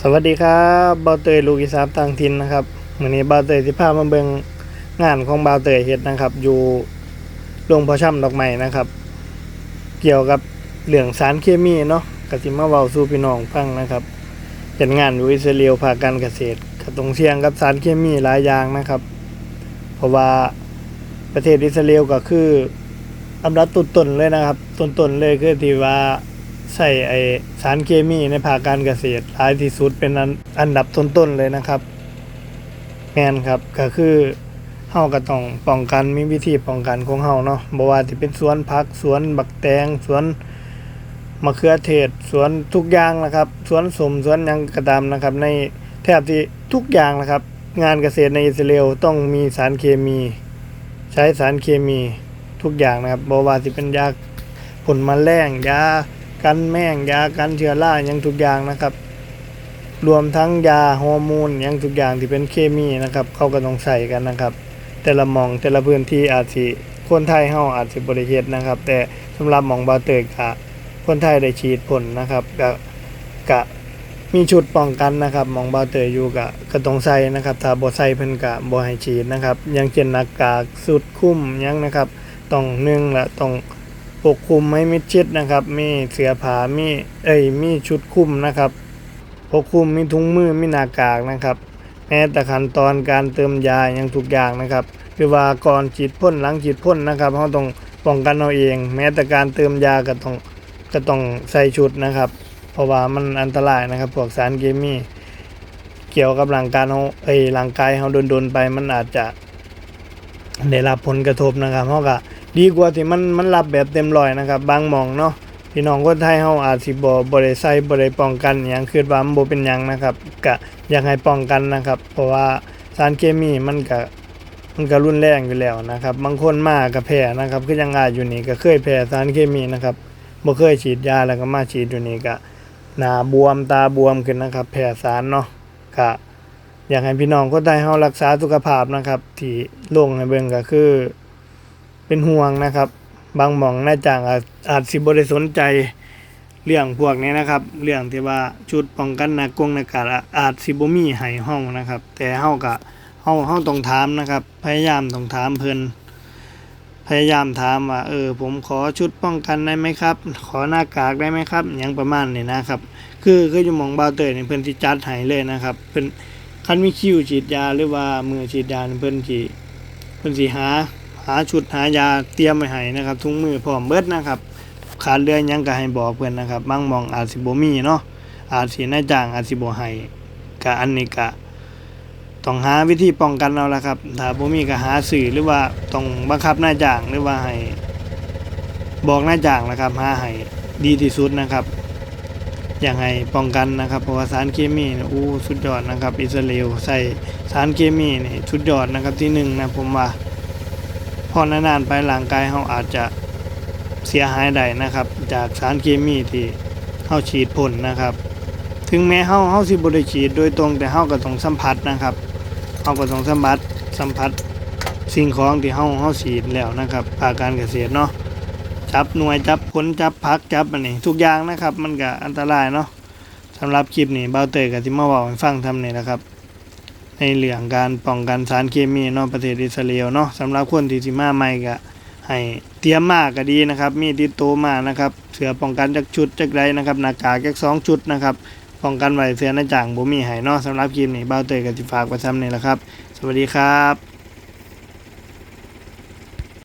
สวัสดีครับบ่าวเตยลูกอีสานต่างถิ่นนะครับมื้อนี้บ่าวเตยสิพามาเบิ่งงานของบ่าวเตยเฮ็ดนะครับ อยู่โรงพาะชำดอกไม้นะครับ เกี่ยวกับเรื่องสารเคมีเนาะก็สิมาเว้าสู่พี่น้องฟังนะครับเป็นงานอยู่อิสราเอลภาคการเกษตรก็ต้องเสี่ยงกับสารเคมีหลายอย่างนะครับ เพราะว่าประเทศอิสราเอลก็คืออันดับต้นๆเลยนะครับต้นๆเลยคือที่ว่า ใส่ไอสารเคมีในภาคการเกษตรหลายที่สุดเป็นอันอันดับต้นๆเลยนะครับ แมนครับก็คือเฮาก็ต้องป้องกันมีวิธีป้องกันของเฮาเนาะบ่ว่าสิเป็นสวนผักสวนบักแตงสวนมะเขือเทศสวนทุกอย่างนะครับสวนสมสวนยังก็ตามนะครับ ในแทบที่ทุกอย่างนะครับ งานเกษตรในอิสราเอลต้องมีสารเคมี ใช้สารเคมีทุกอย่างนะครับบ่ว่าสิเป็นยาผลมแมลงยา กันแมงยากันเชื้อราหยังทุกอย่างนะครับ รวมทั้งยาฮอร์โมนหยังทุกอย่างที่เป็นเคมีนะครับ เขาก็ต้องใส่กันนะครับ แต่ละมองแต่ละพื้นที่อาจสิคนไทยเฮาอาจสิบ่ได้เฮ็ดนะครับ แต่สำหรับมองบาเตยกะคนไทยได้ฉีดพ่นนะครับก็กะมีชุดป้องกันนะครับมองบาเตยอยู่กะก็ต้องใส่นะครับถ้าบ่ใส่เพิ่นกะบ่ให้ฉีดนะครับอย่างเช่นหน้ากากสุดคุ้มยังนะครับต้องหนึ่งละต้อง ปกคลุมไม่มิดชิดนะครับ มีเสื้อผ้ามีเอ้ยมีชุดคลุมนะครับปกคลุมมีถุงมือมีหน้ากากนะครับแม้แต่ขั้นตอนการเติมยายังทุกอย่างนะครับ คือว่าก่อนฉีดพ่นหลังฉีดพ่นนะครับเราต้องป้องกันเอาเอง แม้แต่การเติมยาก็ต้องก็ต้องใส่ชุดนะครับ เพราะว่ามันอันตรายนะครับพวกสารเคมีเกี่ยวกับร่างกายเราเอ้ยร่างกายเราโดนๆไปมันอาจจะได้รับผลกระทบนะครับเพราะก็ ดีกว่าที่มันมันรับแบบเต็มร้อยนะครับ บางมองเนาะพี่น้องคนไทยเฮาอาจสิบ่บ่ได้ใส่บ่ได้ป้องกันหย่างคือว่ามันบ่เป็นหยังนะครับก็อยากให้ป้องกันนะครับ เพราะว่าสารเคมีมันก็มันก็รุนแรงอยู่แล้วนะครับ บางคนมาก็แพ้นะครับคือยังอาอยู่นี่ก็เคยแพ้สารเคมีนะครับบ่เคยฉีดยาแล้วก็มาฉีดอยู่นี่ก็หน้าบวมตาบวมขึ้นนะครับ แพ้สารเนาะก็อยากให้พี่น้องคนไทยเฮารักษาสุขภาพนะครับ ที่ลงให้เบิ่งก็คือ เป็นห่วงนะครับ บางหม่องน่าจ้างอาจอาจสิบ่ได้สนใจเรื่องพวกนี้นะครับ เรื่องที่ว่าชุดป้องกันหน้ากงหน้ากากอาจสิบ่มีให้เฮานะครับ แต่เฮาก็เฮาเฮาต้องถามนะครับ พยายามต้องถามเพิ่นพยายามถามว่าเออผมขอชุดป้องกันได้ไหมครับ ขอหน้ากากได้ไหมครับยังประมาณนี้นะครับ คือคืออยู่หม่องบาเตยนี่ยเพิ่นสิจัดให้เลยนะครับเพิ่นคันมีคิวฉีดยาหรือว่ามือฉีดยาเพิ่นสิเพิ่นสิหา หาชุดหายาเตรียมไว้ให้นะครับถุงมือพร้อมเบิดนะครับขาดเรือยังก็ให้บอกเพิ่อนนะครับบางมองอาจสิบ่มีเนาะอาจสินายจ้างอาจสิบ่ให้ก็อันนี้ก็ต้องหาวิธีป้องกันเอาละครับถ้าบ่มีก็หาสื่อหรือว่าต้องบังคับนายจ้างหรือว่าให้บอกนายจ้างนะครับหาให้ดีที่สุดนะครับอย่างให้ป้องกันนะครับ เพราะว่าสารเคมีนี่ยอู้สุดยอดนะครับ อิสราเอลใส่สารเคมีนี่สุดยอดนะครับที่หนึ่งนะผมว่า พอนานๆไปร่างกายเราอาจจะเสียหายได้นะครับ จากสารเคมีที่เฮาฉีดพ่นนะครับ ถึงแม้เฮาเฮาสิบ่ได้ฉีดโดยตรงแต่เฮาก็ต้องสัมผัสนะครับเฮาก็ต้องสัมผัสสัมผัสสิ่งของที่เฮาเฮาฉีดแล้วนะครับภาคการเกษตรเนาะจับหน่วยจับผลจับผักจับอันนี้ทุกอย่างนะครับ มันก็อันตรายเนาะสำหรับคลิปนี้เบาเตยก็สิมาเว้าให้ฟังทำนี่นะครับ ในเรื่องการป้องกันสารเคมีเนาะประเทศอิสราเอลเนาะสำหรับคนที่สิมาใหม่ก็ให้เตรียมมากก็ดีนะครับ มีติดตัวมานะครับ เสื้อป้องกันจากชุดจากไรนะครับหน้ากากแก๊กสองชุดนะครับป้องกันไว้เสื้อหน้าจ่างบ่มีให้เนาะสำหรับคลิปนี้เบ้าเตยกับจิฝากไว้ซ้ำนี่แหละครับ สวัสดีครับ